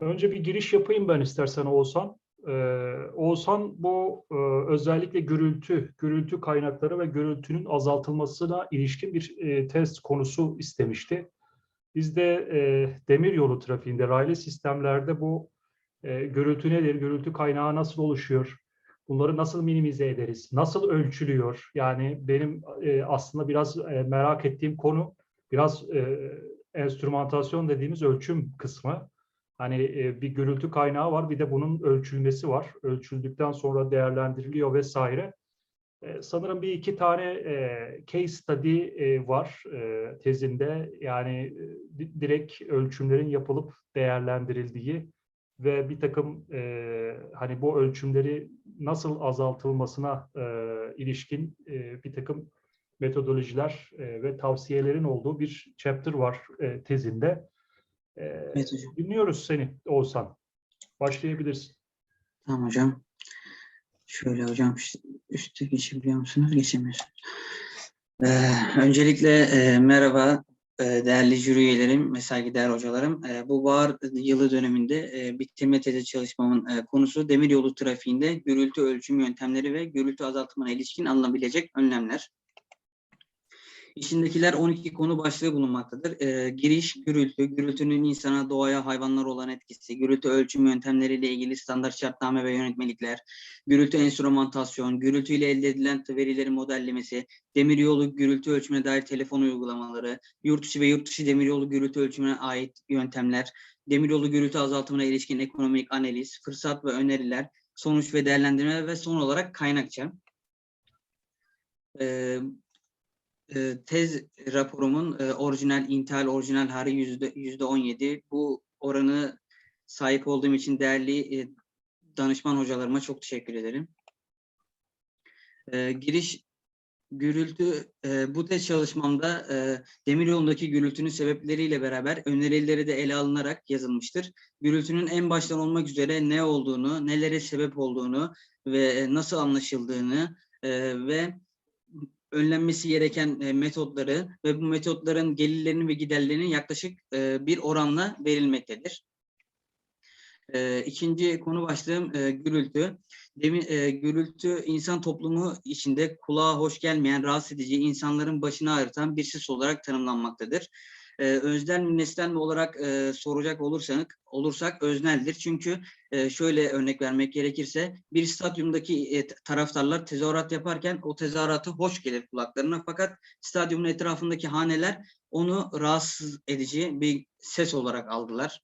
Önce bir giriş yapayım ben istersen Oğuzhan. Ee, Oğuzhan bu e, özellikle gürültü, gürültü kaynakları ve gürültünün azaltılmasına ilişkin bir e, test konusu istemişti. Biz de e, demir yolu trafiğinde, raylı sistemlerde bu e, gürültü nedir, gürültü kaynağı nasıl oluşuyor, bunları nasıl minimize ederiz, nasıl ölçülüyor? Yani benim e, aslında biraz e, merak ettiğim konu biraz e, enstrümantasyon dediğimiz ölçüm kısmı. Hani e, bir gürültü kaynağı var, bir de bunun ölçülmesi var. Ölçüldükten sonra değerlendiriliyor vesaire. E, sanırım bir iki tane e, case study var tezinde. Yani di- direkt ölçümlerin yapılıp değerlendirildiği ve bir takım hani bu ölçümleri nasıl azaltılmasına ilişkin bir takım metodolojiler ve tavsiyelerin olduğu bir chapter var tezinde. E, Evet hocam. dinliyoruz seni Oğuzhan. Başlayabilirsin. Tamam hocam. Şöyle hocam üstte geçebiliyor musunuz? Geçemiyorsunuz. Ee, öncelikle e, merhaba e, değerli jüri üyelerim ve saygıdeğer hocalarım. E, bu bahar yılı döneminde e, bitirme tezi çalışmamın e, konusu demiryolu trafiğinde gürültü ölçüm yöntemleri ve gürültü azaltımına ilişkin alınabilecek önlemler. İçindekiler 12 konu başlığı bulunmaktadır. Ee, giriş, gürültü, gürültünün insana, doğaya, hayvanlara olan etkisi, gürültü ölçüm yöntemleriyle ilgili standart şartname ve yönetmelikler, gürültü enstrümantasyon, gürültü ile elde edilen verilerin modellemesi, demiryolu gürültü ölçümüne dair telefon uygulamaları, yurt içi ve yurt dışı demiryolu gürültü ölçümüne ait yöntemler, demiryolu gürültü azaltımına ilişkin ekonomik analiz, fırsat ve öneriler, sonuç ve değerlendirme ve son olarak kaynakça. Ee, e, tez raporumun e, orijinal intihal orijinal hali yüzde yüzde on yedi. Bu oranı sahip olduğum için değerli e, danışman hocalarıma çok teşekkür ederim. E, giriş gürültü e, bu tez çalışmamda e, demiryolundaki gürültünün sebepleriyle beraber önerileri de ele alınarak yazılmıştır. Gürültünün en baştan olmak üzere ne olduğunu, nelere sebep olduğunu ve e, nasıl anlaşıldığını e, ve önlenmesi gereken e, metotları ve bu metotların gelirlerinin ve giderlerinin yaklaşık e, bir oranla verilmektedir. E, ikinci konu başlığım e, gürültü. Demin, e, gürültü insan toplumu içinde kulağa hoş gelmeyen, rahatsız edici, insanların başını ağrıtan bir ses olarak tanımlanmaktadır. E, öznel mi nesnel mi olarak e, soracak olursak, olursak özneldir. Çünkü e, şöyle örnek vermek gerekirse bir stadyumdaki e, taraftarlar tezahürat yaparken o tezahüratı hoş gelir kulaklarına fakat stadyumun etrafındaki haneler onu rahatsız edici bir ses olarak algılar.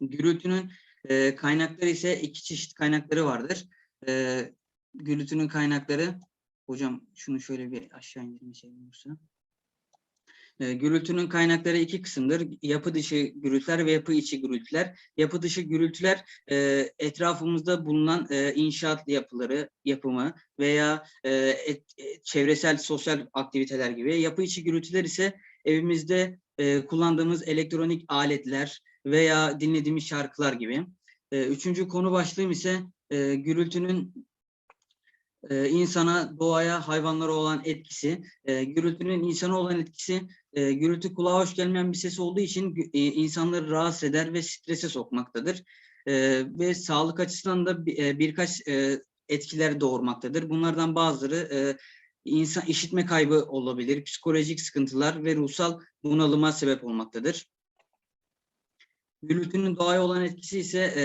Gürültünün e, kaynakları ise iki çeşit kaynakları vardır. E, gürültünün kaynakları hocam şunu şöyle bir aşağı indirme şey olursa. E, gürültünün kaynakları iki kısımdır. Yapı dışı gürültüler ve yapı içi gürültüler. Yapı dışı gürültüler e, etrafımızda bulunan e, inşaat yapıları, yapımı veya e, çevresel sosyal aktiviteler gibi. Yapı içi gürültüler ise evimizde kullandığımız elektronik aletler veya dinlediğimiz şarkılar gibi. Üçüncü konu başlığım ise gürültünün insana, doğaya, hayvanlara olan etkisi. Gürültünün insana olan etkisi, e, gürültü kulağa hoş gelmeyen bir ses olduğu için e, insanları rahatsız eder ve strese sokmaktadır. E, ve sağlık açısından da bi- e, birkaç e, etkiler doğurmaktadır. Bunlardan bazıları e, insan işitme kaybı olabilir, psikolojik sıkıntılar ve ruhsal bunalıma sebep olmaktadır. Gürültünün doğaya olan etkisi ise e,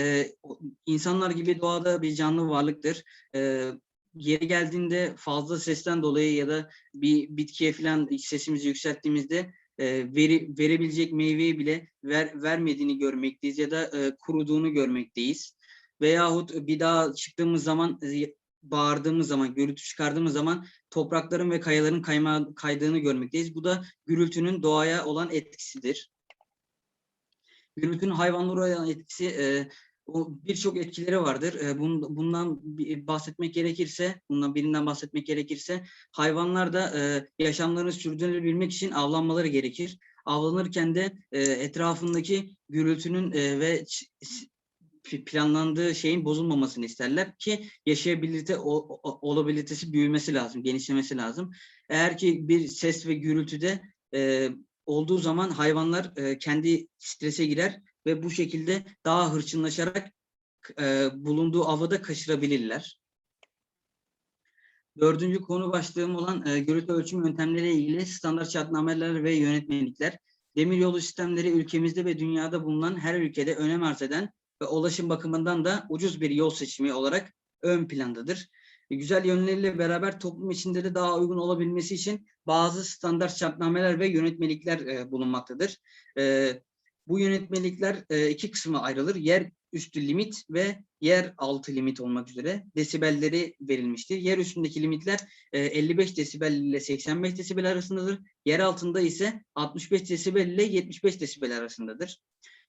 insanlar gibi doğada bir canlı varlıktır. E, yeri geldiğinde fazla sesten dolayı ya da bir bitkiye falan sesimizi yükselttiğimizde e, veri, verebilecek meyveyi bile ver, vermediğini görmekteyiz ya da e, kuruduğunu görmekteyiz. Veyahut bir daha çıktığımız zaman e, bağırdığımız zaman, gürültü çıkardığımız zaman toprakların ve kayaların kayma, kaydığını görmekteyiz. Bu da gürültünün doğaya olan etkisidir. Gürültünün hayvanlara olan etkisi e, birçok etkileri vardır. Bun- bundan bahsetmek gerekirse, bundan birinden bahsetmek gerekirse hayvanlar da yaşamlarını sürdürebilmek için avlanmaları gerekir. Avlanırken de etrafındaki gürültünün ve planlandığı şeyin bozulmamasını isterler ki yaşayabilite olabilitesi büyümesi lazım, genişlemesi lazım. Eğer ki bir ses ve gürültüde olduğu zaman hayvanlar kendi strese girer ve bu şekilde daha hırçınlaşarak e, bulunduğu avı kaçırabilirler. Dördüncü konu başlığım olan e, gürültü ölçüm yöntemleriyle ilgili standart şartnameler ve yönetmelikler. Demiryolu sistemleri ülkemizde ve dünyada bulunan her ülkede önem arz eden ve ulaşım bakımından da ucuz bir yol seçimi olarak ön plandadır. E, Güzel yönleriyle beraber toplum içinde de daha uygun olabilmesi için bazı standart şartnameler ve yönetmelikler e, bulunmaktadır. E, bu yönetmelikler e, iki kısma ayrılır. Yer üstü limit ve yer altı limit olmak üzere desibelleri verilmiştir. Yer üstündeki limitler e, 55 desibel ile 85 desibel arasındadır. Yer altında ise 65 desibel ile 75 desibel arasındadır.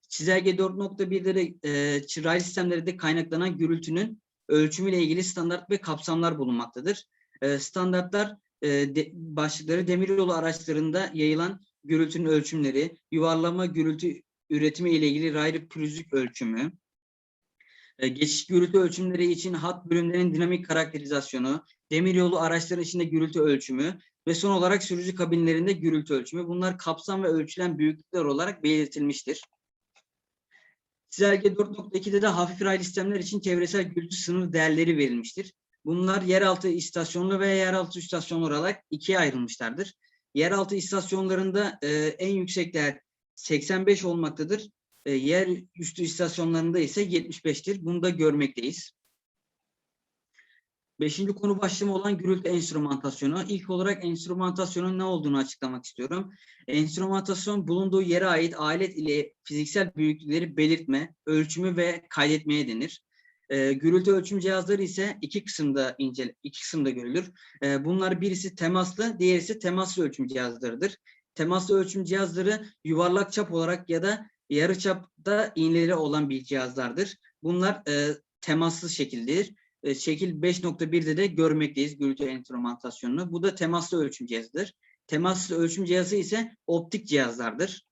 Çizelge 4.1'de de e, çıraylı sistemlerde kaynaklanan gürültünün ölçümüyle ilgili standart ve kapsamlar bulunmaktadır. E, standartlar e, başlıkları demiryolu araçlarında yayılan gürültünün ölçümleri, yuvarlama gürültü üretimi ile ilgili raylı pürüzlük ölçümü, e, geçiş gürültü ölçümleri için hat bölümlerinin dinamik karakterizasyonu, demiryolu araçları içinde gürültü ölçümü ve son olarak sürücü kabinlerinde gürültü ölçümü. Bunlar kapsam ve ölçülen büyüklükler olarak belirtilmiştir. Çizelge 4.2'de de hafif raylı sistemler için çevresel gürültü sınır değerleri verilmiştir. Bunlar yeraltı istasyonlu ve yeraltı istasyonlu olarak ikiye ayrılmışlardır. Yeraltı istasyonlarında e, en yüksek değer 85 olmaktadır. E, yer üstü istasyonlarında ise 75'tir. Bunu da görmekteyiz. Beşinci konu başlığım olan gürültü enstrümantasyonu. İlk olarak enstrümantasyonun ne olduğunu açıklamak istiyorum. Enstrümantasyon bulunduğu yere ait alet ile fiziksel büyüklükleri belirtme, ölçümü ve kaydetmeye denir. E, gürültü ölçüm cihazları ise iki kısımda ince, iki kısımda görülür. E, bunlar birisi temaslı, diğeri ise temaslı ölçüm cihazlarıdır. Temaslı ölçüm cihazları yuvarlak çap olarak ya da yarı çapta iğneleri olan bir cihazlardır. Bunlar e, temaslı şekildir. E, şekil 5.1'de de görmekteyiz gürültü enstrümantasyonunu. Bu da temaslı ölçüm cihazıdır. Temaslı ölçüm cihazı ise optik cihazlardır.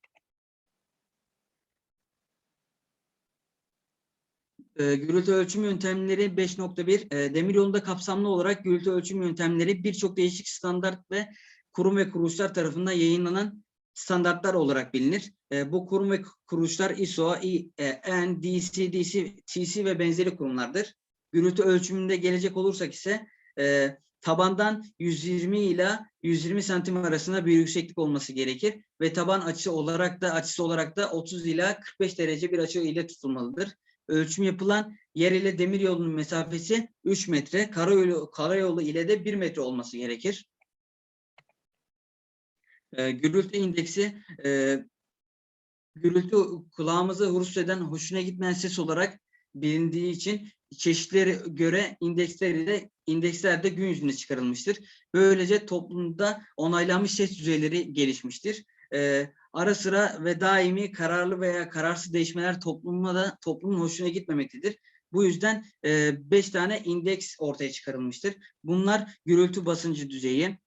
E, gürültü ölçüm yöntemleri 5.1 e, demiryolunda kapsamlı olarak gürültü ölçüm yöntemleri birçok değişik standart ve kurum ve kuruluşlar tarafından yayınlanan standartlar olarak bilinir. E, bu kurum ve kuruluşlar ISO, I, e, N, DC, DC, TC ve benzeri kurumlardır. Gürültü ölçümünde gelecek olursak ise e, tabandan 120 ile 120 santim arasında bir yükseklik olması gerekir ve taban açısı olarak da açısı olarak da 30 ila 45 derece bir açı ile tutulmalıdır. Ölçüm yapılan yer ile demir yolunun mesafesi 3 metre, karayolu, karayolu ile de 1 metre olması gerekir. E, gürültü indeksi e, gürültü kulağımıza hurus eden hoşuna gitmeyen ses olarak bilindiği için çeşitlere göre indeksleri de indeksler de gün yüzüne çıkarılmıştır. Böylece toplumda onaylanmış ses düzeyleri gelişmiştir. Ee, ara sıra ve daimi kararlı veya kararsız değişmeler toplumda da toplumun hoşuna gitmemektedir. Bu yüzden 5 e, tane indeks ortaya çıkarılmıştır. Bunlar gürültü basıncı düzeyi,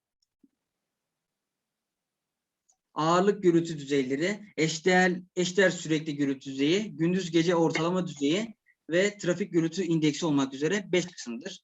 ağırlık gürültü düzeyleri, eşdeğer, eşdeğer sürekli gürültü düzeyi, gündüz gece ortalama düzeyi ve trafik gürültü indeksi olmak üzere 5 kısımdır.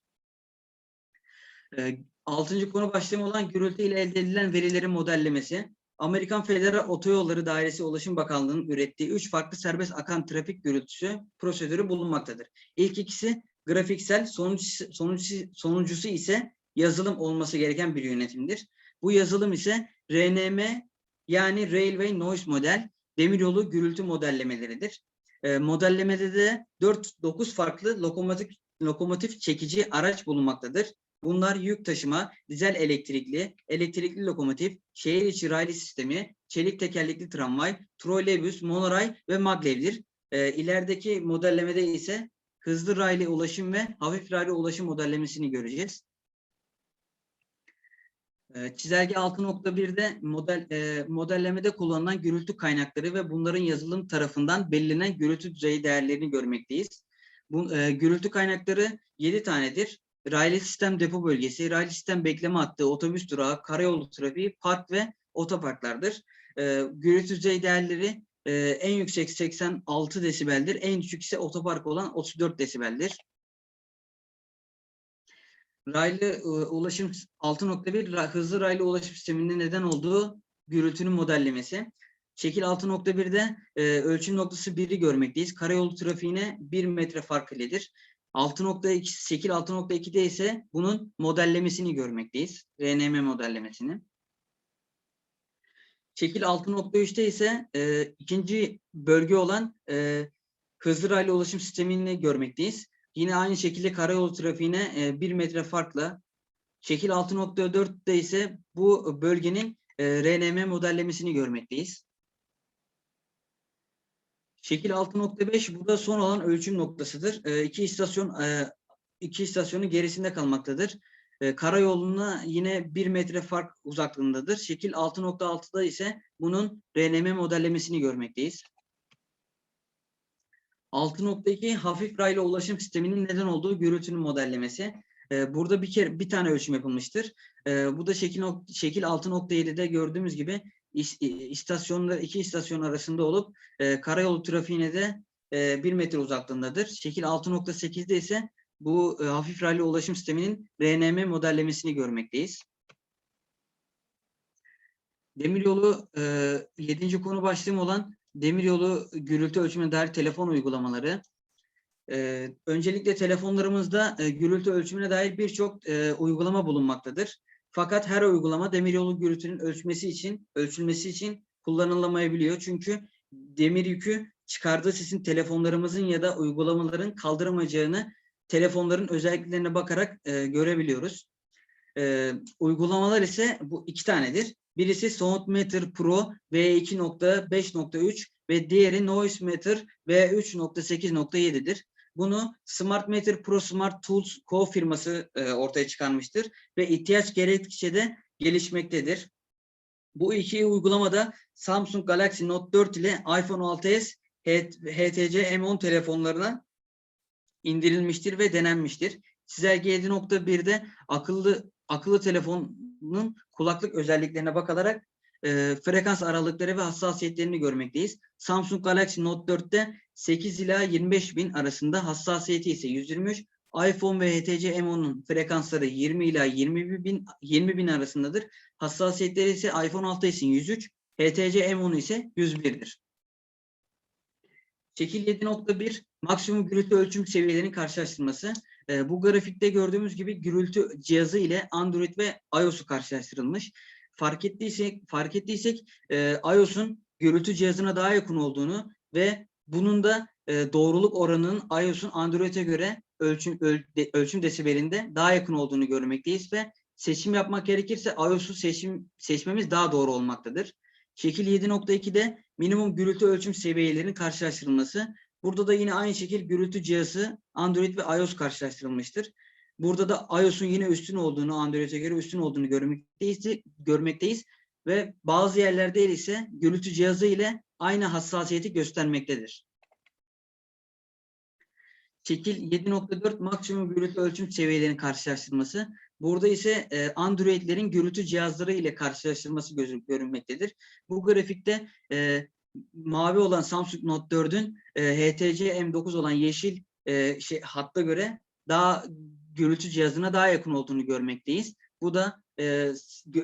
E, altıncı konu başlığım olan gürültü ile elde edilen verilerin modellemesi. Amerikan Federal Otoyolları Dairesi Ulaşım Bakanlığı'nın ürettiği üç farklı serbest akan trafik gürültüsü prosedürü bulunmaktadır. İlk ikisi grafiksel, sonuncusu, sonuncusu, sonuncusu ise yazılım olması gereken bir yönetimdir. Bu yazılım ise RNM yani Railway Noise Model, demiryolu gürültü modellemeleridir. E, modellemede de 4-9 farklı lokomotif, lokomotif çekici araç bulunmaktadır. Bunlar yük taşıma, dizel elektrikli, elektrikli lokomotif, şehir içi raylı sistemi, çelik tekerlekli tramvay, troleybüs, monoray ve maglevdir. E, ilerideki modellemede ise hızlı raylı ulaşım ve hafif raylı ulaşım modellemesini göreceğiz. E, çizelge 6.1'de model e, modellemede kullanılan gürültü kaynakları ve bunların yazılım tarafından belirlenen gürültü düzeyi değerlerini görmekteyiz. Bu e, gürültü kaynakları 7 tanedir. Raylı sistem depo bölgesi, raylı sistem bekleme hattı, otobüs durağı, karayolu trafiği, park ve otoparklardır. E, gürültü düzey değerleri e, en yüksek 86 desibeldir, en düşük ise otopark olan 34 desibeldir. Raylı e, ulaşım 6.1 hızlı raylı ulaşım sisteminde neden olduğu gürültünün modellemesi. Şekil 6.1'de e, ölçüm noktası 1'i görmekteyiz. Karayolu trafiğine 1 metre fark iledir. 6.2, şekil 6.2'de ise bunun modellemesini görmekteyiz. RNM modellemesini. Şekil 6.3'te ise e, ikinci bölge olan e, hızlı raylı ulaşım sistemini görmekteyiz. Yine aynı şekilde karayolu trafiğine e, 1 metre farkla şekil 6.4'te ise bu bölgenin e, RNM modellemesini görmekteyiz. Şekil 6.5 burada son olan ölçüm noktasıdır. E, iki istasyon e, iki istasyonun gerisinde kalmaktadır. E, karayoluna yine 1 metre fark uzaklığındadır. Şekil 6.6'da ise bunun RNM modellemesini görmekteyiz. 6.2 hafif raylı ulaşım sisteminin neden olduğu gürültünün modellemesi. E, burada bir kere bir tane ölçüm yapılmıştır. Bu da şekil şekil 6.7'de gördüğümüz gibi istasyonlar iki istasyon arasında olup e, karayolu trafiğine de e, 1 metre uzaklığındadır. Şekil 6.8'de ise bu e, hafif raylı ulaşım sisteminin RNM modellemesini görmekteyiz. Demiryolu e, 7. konu başlığım olan demiryolu gürültü ölçümüne dair telefon uygulamaları. E, öncelikle telefonlarımızda e, gürültü ölçümüne dair birçok e, uygulama bulunmaktadır. Fakat her uygulama demiryolu gürültünün ölçmesi için, ölçülmesi için kullanılamayabiliyor. Çünkü demir yükü çıkardığı sesin telefonlarımızın ya da uygulamaların kaldıramayacağını telefonların özelliklerine bakarak e, görebiliyoruz. E, uygulamalar ise bu iki tanedir. Birisi Soundmeter Pro V2.5.3 ve diğeri Noise Meter V3.8.7'dir. Bunu Smart Meter Pro Smart Tools Co firması e, ortaya çıkarmıştır ve ihtiyaç gerektikçe de gelişmektedir. Bu iki uygulamada Samsung Galaxy Note 4 ile iPhone 6s HTC M10 telefonlarına indirilmiştir ve denenmiştir. Çizelge 7.1'de akıllı akıllı telefonun kulaklık özelliklerine bakılarak e, frekans aralıkları ve hassasiyetlerini görmekteyiz. Samsung Galaxy Note 4'te 8 ila 25 bin arasında hassasiyeti ise 123. iPhone ve HTC M10'un frekansları 20 ila 20 bin, 20 bin arasındadır. Hassasiyetleri ise iPhone 6 ise 103, HTC M10 ise 101'dir. Şekil 7.1 maksimum gürültü ölçüm seviyelerinin karşılaştırması. Ee, bu grafikte gördüğümüz gibi gürültü cihazı ile Android ve iOS'u karşılaştırılmış. Fark ettiysek, fark ettiysek e, iOS'un gürültü cihazına daha yakın olduğunu ve bunun da e, doğruluk oranının iOS'un Android'e göre ölçüm öl- de- ölçüm desibelinde daha yakın olduğunu görmekteyiz ve seçim yapmak gerekirse iOS'u seçim seçmemiz daha doğru olmaktadır. Şekil 7.2'de minimum gürültü ölçüm seviyelerinin karşılaştırılması. Burada da yine aynı şekil gürültü cihazı Android ve iOS karşılaştırılmıştır. Burada da iOS'un yine üstün olduğunu, Android'e göre üstün olduğunu görmekteyiz, görmekteyiz ve bazı yerlerde ise gürültü cihazı ile aynı hassasiyeti göstermektedir. Şekil 7.4 maksimum gürültü ölçüm seviyelerinin karşılaştırması. Burada ise e, Android'lerin gürültü cihazları ile karşılaştırması görünmektedir. Bu grafikte e, mavi olan Samsung Note 4'ün e, HTC M9 olan yeşil e, şey, hatta göre daha gürültü cihazına daha yakın olduğunu görmekteyiz. Bu da e,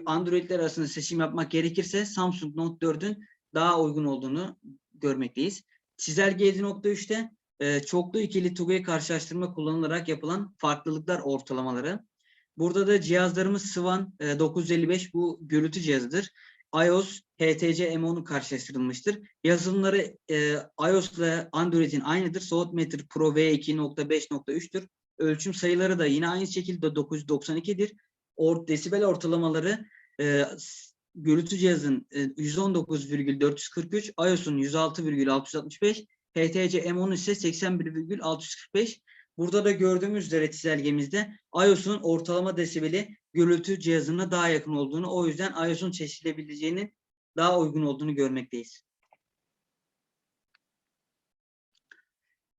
Android'ler arasında seçim yapmak gerekirse Samsung Note 4'ün daha uygun olduğunu görmekteyiz. Çizelge 7.3'te e, çoklu ikili TUGA'yı karşılaştırma kullanılarak yapılan farklılıklar ortalamaları. Burada da cihazlarımız Swan e, 955 bu gürültü cihazıdır. iOS, HTC M10'u karşılaştırılmıştır. Yazılımları e, iOS ile Android'in aynıdır. Soundmeter Pro V2.5.3'tür. Ölçüm sayıları da yine aynı şekilde 992'dir. Or, desibel ortalamaları e, gürültü cihazın e, 119,443, iOS'un 106,665, HTC M10 ise 81,645. Burada da gördüğümüz üzere çizelgemizde iOS'un ortalama desibeli gürültü cihazına daha yakın olduğunu, o yüzden iOS'un seçilebileceğinin daha uygun olduğunu görmekteyiz.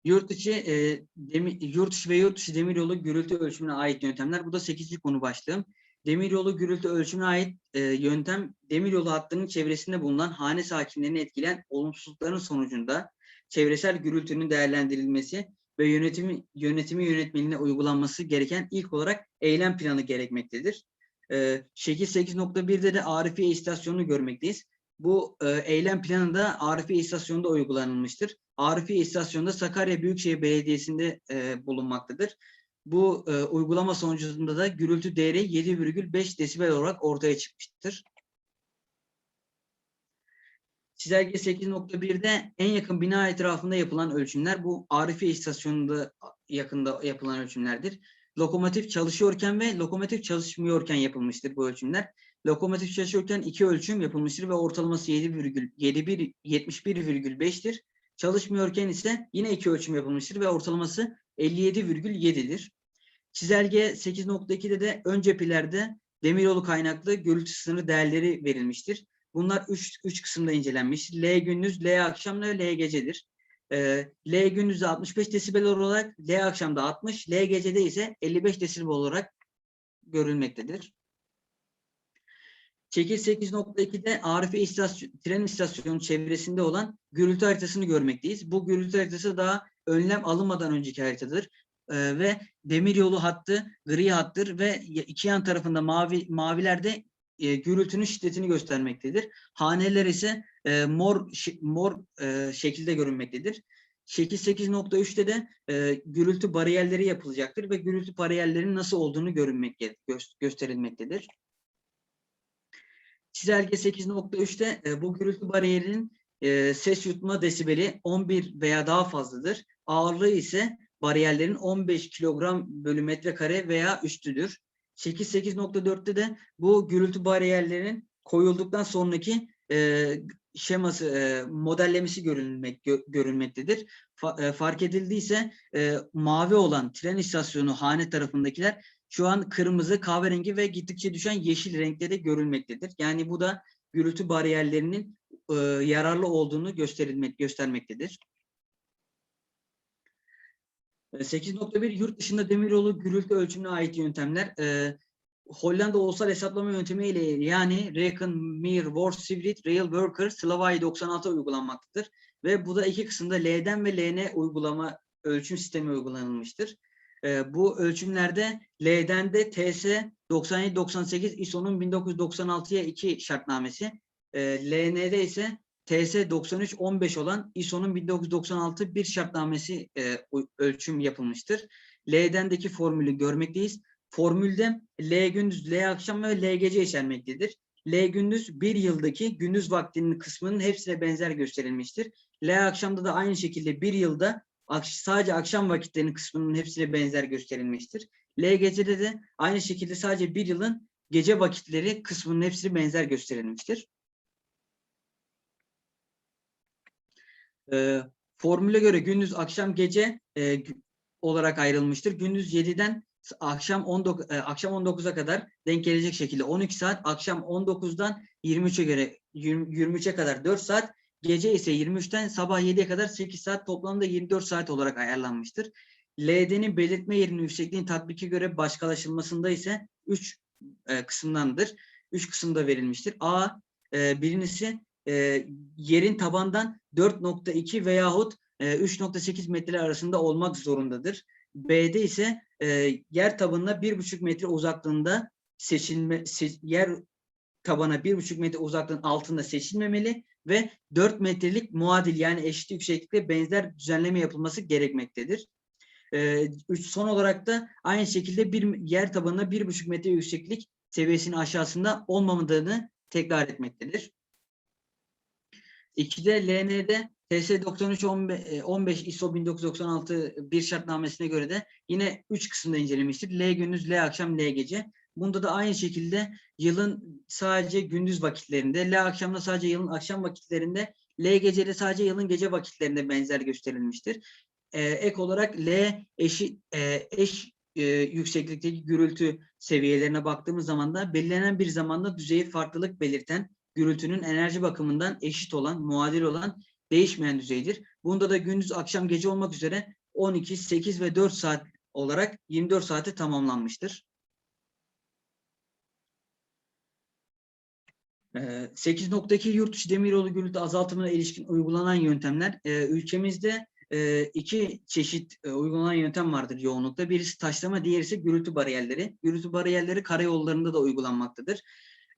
Yurt içi, e, demi, yurt içi ve yurt dışı demiryolu gürültü ölçümüne ait yöntemler. Bu da 8. konu başlığım. Demiryolu gürültü ölçümüne ait e, yöntem, demiryolu hattının çevresinde bulunan hane sakinlerini etkileyen olumsuzlukların sonucunda çevresel gürültünün değerlendirilmesi ve yönetimi yönetimi yönetmeliğine uygulanması gereken ilk olarak eylem planı gerekmektedir. Ee, şekil 8.1'de de Arifiye istasyonunu görmekteyiz. Bu e, eylem planı da Arifiye İstasyonu'nda uygulanılmıştır. Arifiye İstasyonu'nda Sakarya Büyükşehir Belediyesi'nde e, bulunmaktadır. Bu e, uygulama sonucunda da gürültü değeri 7,5 desibel olarak ortaya çıkmıştır. Çizelge 8.1'de en yakın bina etrafında yapılan ölçümler bu Arifiye İstasyonu'nda yakında yapılan ölçümlerdir. Lokomotif çalışıyorken ve lokomotif çalışmıyorken yapılmıştır bu ölçümler. Lokomotif çalışıyorken iki ölçüm yapılmıştır ve ortalaması 7,71 71,5'tir. Çalışmıyorken ise yine iki ölçüm yapılmıştır ve ortalaması 57,7'dir. Çizelge 8.2'de de ön cephelerde demiryolu kaynaklı gürültü sınırı değerleri verilmiştir. Bunlar üç, üç kısımda incelenmiş. L gündüz, L akşam ve L gecedir. Ee, L gündüzde 65 desibel olarak, L akşamda 60, L gecede ise 55 desibel olarak görülmektedir. Şekil 8.2'de Arife istasyon, tren istasyonu çevresinde olan gürültü haritasını görmekteyiz. Bu gürültü haritası daha önlem alınmadan önceki haritadır. Ee, ve demiryolu hattı gri hattır ve iki yan tarafında mavi mavilerde e, gürültünün şiddetini göstermektedir. Haneler ise e, mor mor e, şekilde görünmektedir. Şekil 8.3'te de e, gürültü bariyerleri yapılacaktır ve gürültü bariyerlerinin nasıl olduğunu görünmekte gö- gösterilmektedir. Çizelge 8.3'te e, bu gürültü bariyerinin e, ses yutma desibeli 11 veya daha fazladır. Ağırlığı ise bariyerlerin 15 kilogram bölü metrekare veya üstüdür. 8.8.4'te de bu gürültü bariyerlerinin koyulduktan sonraki e, şeması, e, modellemesi görülmek, gö- görülmektedir. Fa- e, fark edildiyse e, mavi olan tren istasyonu hane tarafındakiler şu an kırmızı, kahverengi ve gittikçe düşen yeşil renkte de görülmektedir. Yani bu da gürültü bariyerlerinin e, yararlı olduğunu gösterilmek göstermektedir. E, 8.1 yurt dışında demiryolu gürültü ölçümüne ait yöntemler. E, Hollanda ulusal hesaplama yöntemi ile yani Reckon, Mir, Wordsivrit, Rail Worker, Slavai 96 uygulanmaktadır. Ve bu da iki kısımda L'den ve LN uygulama ölçüm sistemi uygulanılmıştır. E, bu ölçümlerde L'den de TS 9798 ISO'nun 1996'ya 2 şartnamesi, e, LN'de ise TS 9315 olan ISO'nun 1996 bir şartnamesi e, ölçüm yapılmıştır. L'dendeki formülü görmekteyiz. Formülde L gündüz, L akşam ve L gece içermektedir. L gündüz bir yıldaki gündüz vaktinin kısmının hepsine benzer gösterilmiştir. L akşamda da aynı şekilde bir yılda sadece akşam vakitlerinin kısmının hepsine benzer gösterilmiştir. L gecede de aynı şekilde sadece bir yılın gece vakitleri kısmının hepsine benzer gösterilmiştir. Ee, formüle göre gündüz, akşam, gece e, olarak ayrılmıştır. Gündüz 7'den s- akşam 19 e, akşam 19'a kadar denk gelecek şekilde 12 saat, akşam 19'dan 23'e göre 20 23'e kadar 4 saat, gece ise 23'ten sabah 7'ye kadar 8 saat toplamda 24 saat olarak ayarlanmıştır. LD'nin belirtme yerinin yüksekliğinin tatbike göre başkalaşılmasında ise 3 kısımdandır. 3 kısımda verilmiştir. A e, birincisi e, yerin tabandan 4.2 veyahut e, 3.8 metre arasında olmak zorundadır. B'de ise e, yer tabanına 1.5 metre uzaklığında seçilme se- yer tabana 1.5 metre uzaklığın altında seçilmemeli ve 4 metrelik muadil yani eşit yükseklikte benzer düzenleme yapılması gerekmektedir. Ee, son olarak da aynı şekilde bir yer tabanına 1.5 metre yükseklik seviyesinin aşağısında olmamadığını tekrar etmektedir. 2'de LN'de TS 9315 ISO 1996 bir şartnamesine göre de yine 3 kısımda incelemiştir. L gündüz, L akşam, L gece. Bunda da aynı şekilde yılın sadece gündüz vakitlerinde, L akşamda sadece yılın akşam vakitlerinde, L gecede sadece yılın gece vakitlerinde benzer gösterilmiştir. Ee, ek olarak L eşi, e, eş e, yükseklikteki gürültü seviyelerine baktığımız zaman da belirlenen bir zamanda düzeyi farklılık belirten gürültünün enerji bakımından eşit olan, muadil olan değişmeyen düzeydir. Bunda da gündüz, akşam, gece olmak üzere 12, 8 ve 4 saat olarak 24 saate tamamlanmıştır. 8.2 yurt dışı demiryolu gürültü azaltımına ilişkin uygulanan yöntemler. Ee, ülkemizde e, iki çeşit e, uygulanan yöntem vardır yoğunlukta. Birisi taşlama, diğeri ise gürültü bariyerleri. Gürültü bariyerleri karayollarında da uygulanmaktadır.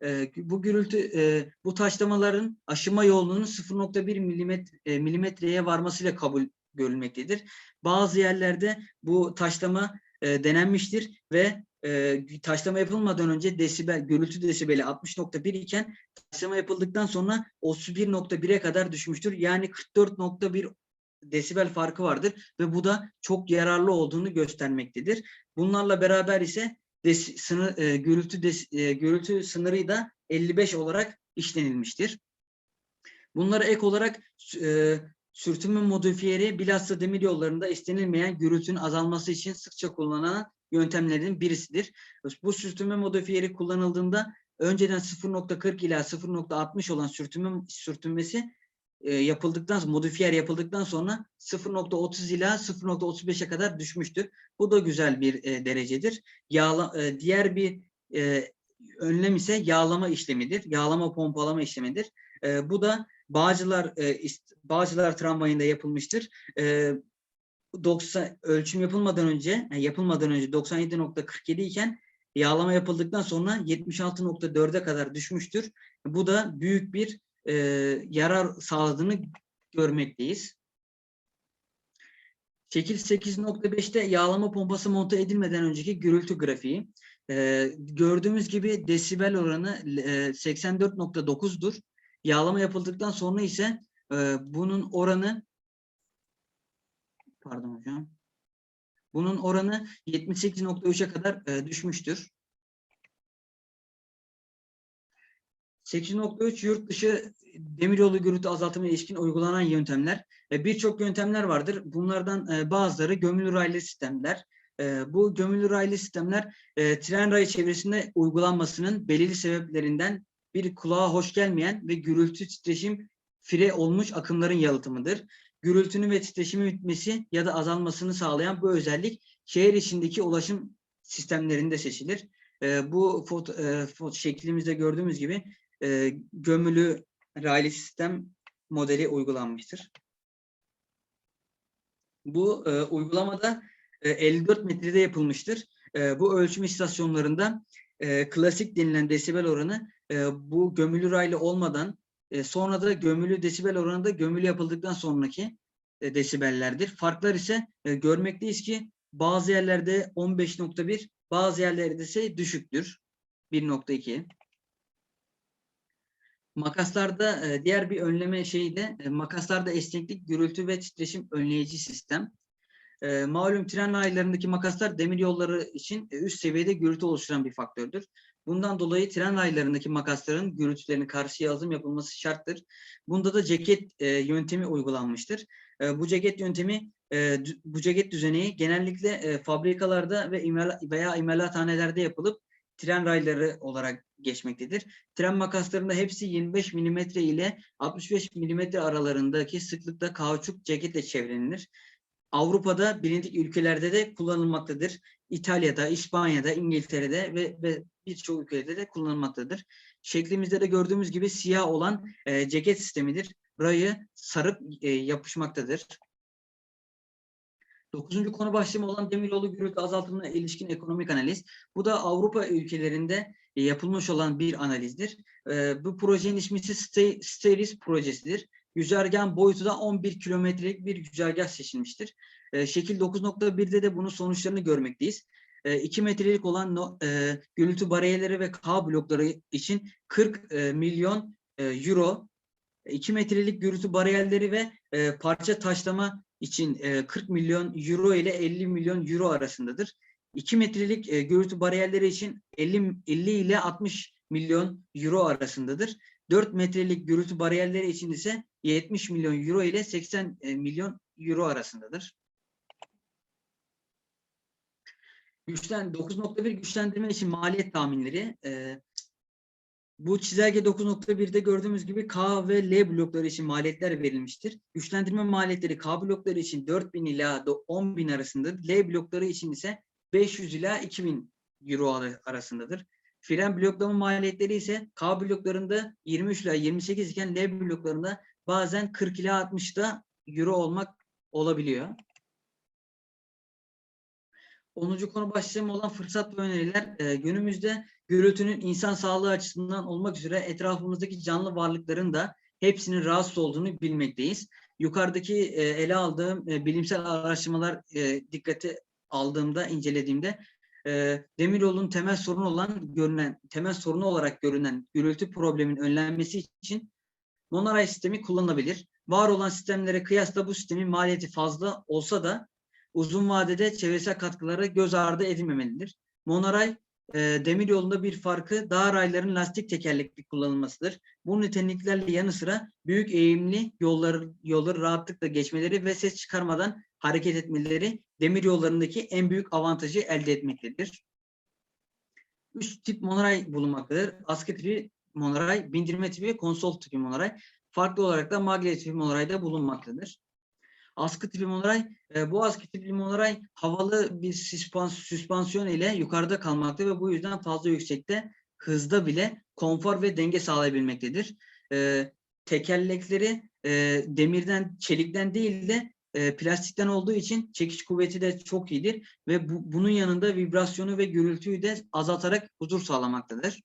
E, bu gürültü e, bu taşlamaların aşınma yoğunluğunun 0.1 milimetre, e, milimetreye varmasıyla kabul görülmektedir. Bazı yerlerde bu taşlama e, denenmiştir ve e, taşlama yapılmadan önce desibel, gürültü desibeli 60.1 iken taşlama yapıldıktan sonra 31.1'e kadar düşmüştür. Yani 44.1 desibel farkı vardır ve bu da çok yararlı olduğunu göstermektedir. Bunlarla beraber ise des, sınır, e, gürültü des, e, gürültü sınırı da 55 olarak işlenilmiştir. Bunlara ek olarak e, sürtünme modifiyeri bilhassa demir yollarında istenilmeyen gürültünün azalması için sıkça kullanılan yöntemlerin birisidir. Bu sürtünme modifiyeri kullanıldığında önceden 0.40 ila 0.60 olan sürtünme sürtünmesi e, yapıldıktan modifiyer yapıldıktan sonra 0.30 ila 0.35'e kadar düşmüştür. Bu da güzel bir e, derecedir. Yağla, e, diğer bir e, önlem ise yağlama işlemidir. Yağlama pompalama işlemidir. E, bu da Bağcılar e, Bağcılar tramvayında yapılmıştır. E, 90 ölçüm yapılmadan önce yani yapılmadan önce 97.47 iken yağlama yapıldıktan sonra 76.4'e kadar düşmüştür. Bu da büyük bir e, yarar sağladığını görmekteyiz. Şekil 8.5'te yağlama pompası monte edilmeden önceki gürültü grafiği. E, gördüğümüz gibi desibel oranı e, 84.9'dur. Yağlama yapıldıktan sonra ise e, bunun oranı pardon hocam. Bunun oranı 78.3'e kadar e, düşmüştür. 8.3 yurt dışı demiryolu gürültü azaltımına ilişkin uygulanan yöntemler. E, Birçok yöntemler vardır. Bunlardan e, bazıları gömülü raylı sistemler. E, bu gömülü raylı sistemler e, tren rayı çevresinde uygulanmasının belirli sebeplerinden bir kulağa hoş gelmeyen ve gürültü titreşim fire olmuş akımların yalıtımıdır. Gürültünün ve titreşimin bitmesi ya da azalmasını sağlayan bu özellik şehir içindeki ulaşım sistemlerinde seçilir. E, bu foto, e, foto şeklimizde gördüğümüz gibi e, gömülü raylı sistem modeli uygulanmıştır. Bu e, uygulamada e, 54 metrede yapılmıştır. E, bu ölçüm istasyonlarında e, klasik denilen desibel oranı e, bu gömülü raylı olmadan e, sonra da gömülü desibel oranı da gömülü yapıldıktan sonraki e, desibellerdir. Farklar ise e, görmekteyiz ki bazı yerlerde 15.1 bazı yerlerde ise düşüktür. 1.2 Makaslarda e, diğer bir önleme şeyi de e, makaslarda esneklik, gürültü ve titreşim önleyici sistem. E, malum tren raylarındaki makaslar demir yolları için e, üst seviyede gürültü oluşturan bir faktördür. Bundan dolayı tren raylarındaki makasların gürültülerini karşıya alım yapılması şarttır. Bunda da ceket e, yöntemi uygulanmıştır. E, bu ceket yöntemi e, bu ceket düzeneği genellikle e, fabrikalarda ve imala, veya imalathanelerde yapılıp tren rayları olarak geçmektedir. Tren makaslarında hepsi 25 mm ile 65 mm aralarındaki sıklıkta kauçuk ceketle çevrenilir. Avrupa'da bilindik ülkelerde de kullanılmaktadır. İtalya'da, İspanya'da, İngiltere'de ve, ve birçok ülkede de kullanılmaktadır. Şeklimizde de gördüğümüz gibi siyah olan e, ceket sistemidir. Rayı sarıp e, yapışmaktadır. Dokuzuncu konu başlığım olan demiryolu gürültü azaltımına ilişkin ekonomik analiz. Bu da Avrupa ülkelerinde e, yapılmış olan bir analizdir. E, bu projenin ismi Steris projesidir. Güzergahın boyutu da 11 kilometrelik bir güzergah seçilmiştir. E, şekil 9.1'de de bunun sonuçlarını görmekteyiz. 2 metrelik olan no- e, gürültü bariyerleri ve K blokları için 40 e, milyon e, euro, 2 metrelik gürültü bariyerleri ve e, parça taşlama için e, 40 milyon euro ile 50 milyon euro arasındadır. 2 metrelik e, gürültü bariyerleri için 50, 50 ile 60 milyon euro arasındadır. 4 metrelik gürültü bariyerleri için ise 70 milyon euro ile 80 e, milyon euro arasındadır. Güçlen 9.1 güçlendirme için maliyet tahminleri. e, bu çizelge 9.1'de gördüğümüz gibi K ve L blokları için maliyetler verilmiştir. Güçlendirme maliyetleri K blokları için 4000 ila 10.000 arasındadır. L blokları için ise 500 ila 2000 euro ar- arasındadır. Fren bloklama maliyetleri ise K bloklarında 23 ila 28 iken L bloklarında bazen 40 ila 60 da euro olmak olabiliyor. 10. konu başlığım olan fırsat ve öneriler e, günümüzde gürültünün insan sağlığı açısından olmak üzere etrafımızdaki canlı varlıkların da hepsinin rahatsız olduğunu bilmekteyiz. Yukarıdaki e, ele aldığım e, bilimsel araştırmalar e, dikkate aldığımda, incelediğimde e, demiryolunun temel sorunu olan görünen temel sorunu olarak görünen gürültü probleminin önlenmesi için monoray sistemi kullanılabilir. Var olan sistemlere kıyasla bu sistemin maliyeti fazla olsa da uzun vadede çevresel katkıları göz ardı edilmemelidir. Monoray e, demir yolunda bir farkı dağ rayların lastik tekerlekli kullanılmasıdır. Bu niteliklerle yanı sıra büyük eğimli yolları, yolları rahatlıkla geçmeleri ve ses çıkarmadan hareket etmeleri demir yollarındaki en büyük avantajı elde etmektedir. Üç tip monoray bulunmaktadır. Askı tipi monoray, bindirme tipi ve konsol tipi monoray. Farklı olarak da maglev tipi monoray da bulunmaktadır. Askı tipi monoray, e, bu askı tipi monoray havalı bir süspans süspansiyon ile yukarıda kalmakta ve bu yüzden fazla yüksekte hızda bile konfor ve denge sağlayabilmektedir. E, tekerlekleri e, demirden, çelikten değil de e, plastikten olduğu için çekiş kuvveti de çok iyidir ve bu, bunun yanında vibrasyonu ve gürültüyü de azaltarak huzur sağlamaktadır.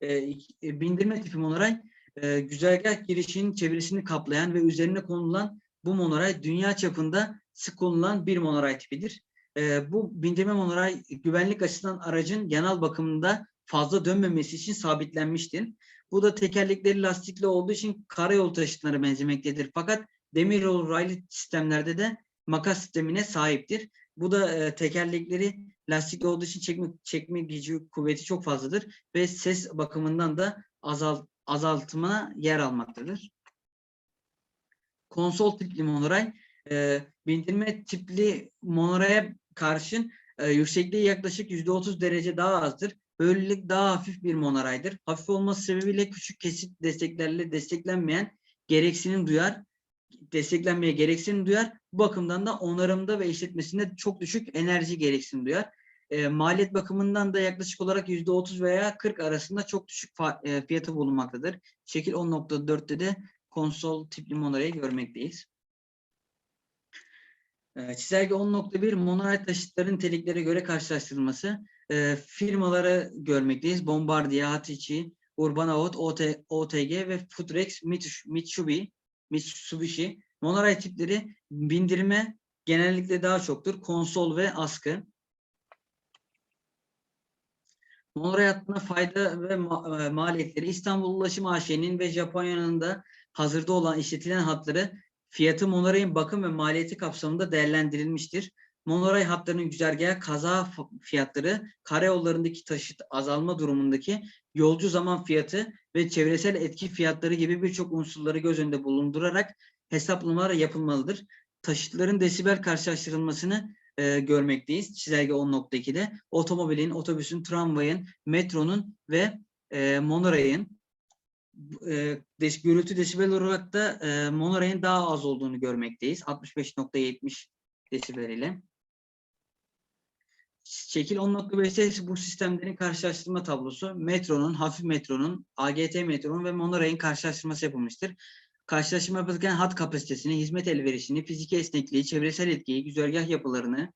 E, e, bindirme tipi monoray, e, güzergah girişinin çevresini kaplayan ve üzerine konulan bu monoray dünya çapında sık kullanılan bir monoray tipidir. Ee, bu bindirme monoray güvenlik açısından aracın yanal bakımında fazla dönmemesi için sabitlenmiştir. Bu da tekerlekleri lastikli olduğu için karayolu taşıtlarına benzemektedir. Fakat demiryolu raylı sistemlerde de makas sistemine sahiptir. Bu da e, tekerlekleri lastikli olduğu için çekme, çekme gücü kuvveti çok fazladır ve ses bakımından da azal, azaltımına yer almaktadır konsol tipli monoray e, bindirme tipli monoraya karşın e, yüksekliği yaklaşık %30 derece daha azdır. Böylelik daha hafif bir monoraydır. Hafif olması sebebiyle küçük kesit desteklerle desteklenmeyen gereksinim duyar. Desteklenmeye gereksinim duyar. Bu bakımdan da onarımda ve işletmesinde çok düşük enerji gereksinim duyar. E, maliyet bakımından da yaklaşık olarak %30 veya 40 arasında çok düşük e, fiyatı bulunmaktadır. Şekil 10.4'te de konsol tipli monorayı görmekteyiz. Ee, Çizelge 10.1 monoray taşıtların niteliklere göre karşılaştırılması. Ee, firmaları görmekteyiz. Bombardier, Hitachi, Urbanaut, OT, OTG ve Futrex, Mitsubishi, Mitsubishi. Monoray tipleri bindirme genellikle daha çoktur. Konsol ve askı. Monoray hattına fayda ve ma- e, maliyetleri İstanbul Ulaşım AŞ'nin ve Japonya'nın da hazırda olan işletilen hatları fiyatı monorayın bakım ve maliyeti kapsamında değerlendirilmiştir. Monoray hatlarının güzergahı kaza fiyatları, karayollarındaki taşıt azalma durumundaki yolcu zaman fiyatı ve çevresel etki fiyatları gibi birçok unsurları göz önünde bulundurarak hesaplamalar yapılmalıdır. Taşıtların desibel karşılaştırılmasını e, görmekteyiz. Çizelge 10.2'de otomobilin, otobüsün, tramvayın, metronun ve e, monorayın e, des, gürültü desibel olarak da e, monorayın daha az olduğunu görmekteyiz. 65.70 desibel ile. Şekil 10.5'te ise bu sistemlerin karşılaştırma tablosu metronun, hafif metronun, AGT metronun ve monorayın karşılaştırması yapılmıştır. Karşılaştırma yapılırken hat kapasitesini, hizmet elverişini, fiziki esnekliği, çevresel etkiyi, güzergah yapılarını,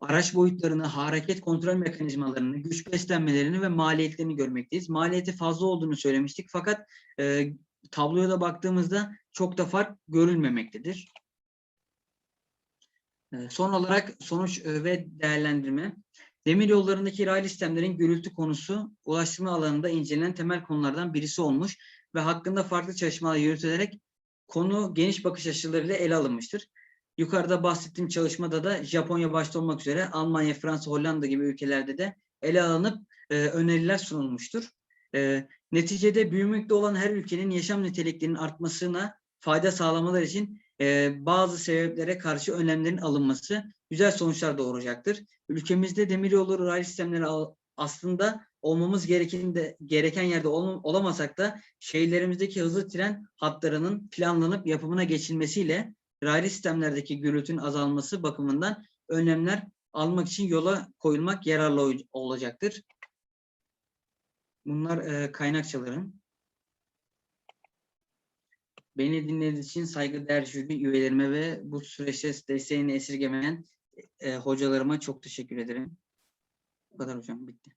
araç boyutlarını, hareket kontrol mekanizmalarını, güç beslenmelerini ve maliyetlerini görmekteyiz. Maliyeti fazla olduğunu söylemiştik fakat e, tabloya da baktığımızda çok da fark görülmemektedir. E, son olarak sonuç e, ve değerlendirme. Demir yollarındaki raylı sistemlerin gürültü konusu ulaştırma alanında incelenen temel konulardan birisi olmuş ve hakkında farklı çalışmalar yürütülerek konu geniş bakış açılarıyla ele alınmıştır. Yukarıda bahsettiğim çalışmada da Japonya başta olmak üzere Almanya, Fransa, Hollanda gibi ülkelerde de ele alınıp e, öneriler sunulmuştur. E, neticede büyümekte olan her ülkenin yaşam niteliklerinin artmasına fayda sağlamalar için e, bazı sebeplere karşı önlemlerin alınması güzel sonuçlar doğuracaktır. Ülkemizde demiryolları raylı sistemleri aslında olmamız gereken de gereken yerde ol- olamasak da şehirlerimizdeki hızlı tren hatlarının planlanıp yapımına geçilmesiyle raylı sistemlerdeki gürültünün azalması bakımından önlemler almak için yola koyulmak yararlı ol- olacaktır. Bunlar e, kaynakçalarım. Beni dinlediğiniz için saygıdeğer jüri üyelerime ve bu süreçte desteğini esirgemeyen e, hocalarıma çok teşekkür ederim. Bu kadar hocam bitti.